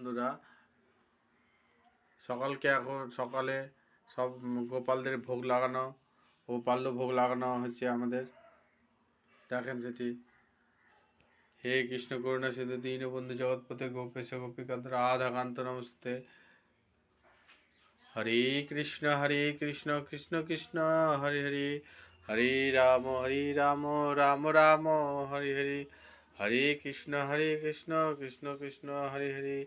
বন্ধুরা। সকালকে এখন সকালে সব গোপালদের ভোগ লাগানো ও পাল্য ভোগ লাগানো হচ্ছে আমাদের। দেখেন সেটি। হে কৃষ্ণ করুণা সিন্ধু দীনবন্ধু জগৎপথে গোপেশ গোপীকান্ত রাধা কান্ত নমস্তে। হরে কৃষ্ণ হরে কৃষ্ণ কৃষ্ণ কৃষ্ণ, হরে হরে। হরে রাম হরে রাম রাম রাম, হরে হরে। হরে কৃষ্ণ হরে কৃষ্ণ কৃষ্ণ কৃষ্ণ, হরে হরে।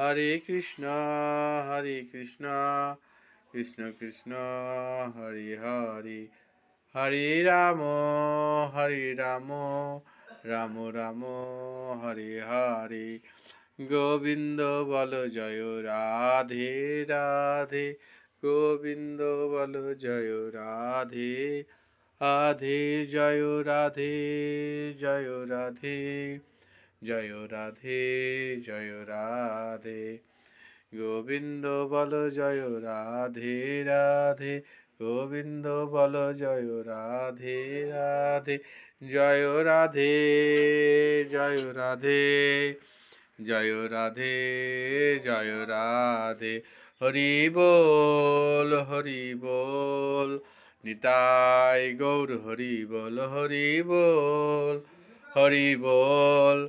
হরে কৃষ্ণ হরে কৃষ্ণ কৃষ্ণ কৃষ্ণ, হরে হরে। হরে রাম হরে রাম রাম রাম, হরে হরে। গোবিন্দ বল জয় রাধে রাধে, গোবিন্দ বল জয় রাধে রাধে জয় রাধে জয় রাধে। জয় রাধে জয় রাধে। গোবিন্দ বল, জয় রাধে রাধে। গোবিন্দ বল, জয় রাধে রাধে। জয় রাধে জয় রাধে। জয় রাধে জয় রাধে। হরি বল হরি বল। নিতাই গৌর, হরি বল হরি বল। হরি বল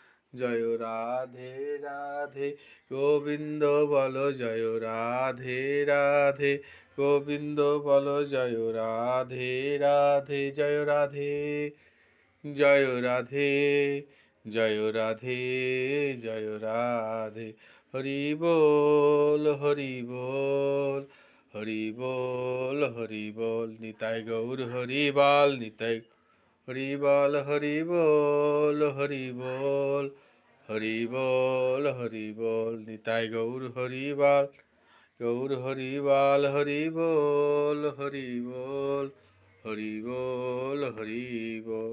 জয় রাধে রাধে, গোবিন্দ বল জয় রাধে রাধে, গোবিন্দ বল জয় রাধে রাধে, জয় রাধে জয় রাধে জয় রাধে জয় রাধে। হরি বল হরি বল হরি বল হরি বল, নিতাই গৌর, হরি বল, নিতাই হরি বল হরি বল হরি বল হরি বল হরি বল। নিতাই গৌর হরি বল, গৌর হরি বল হরি বল হরি বল হরি বল হরি বল।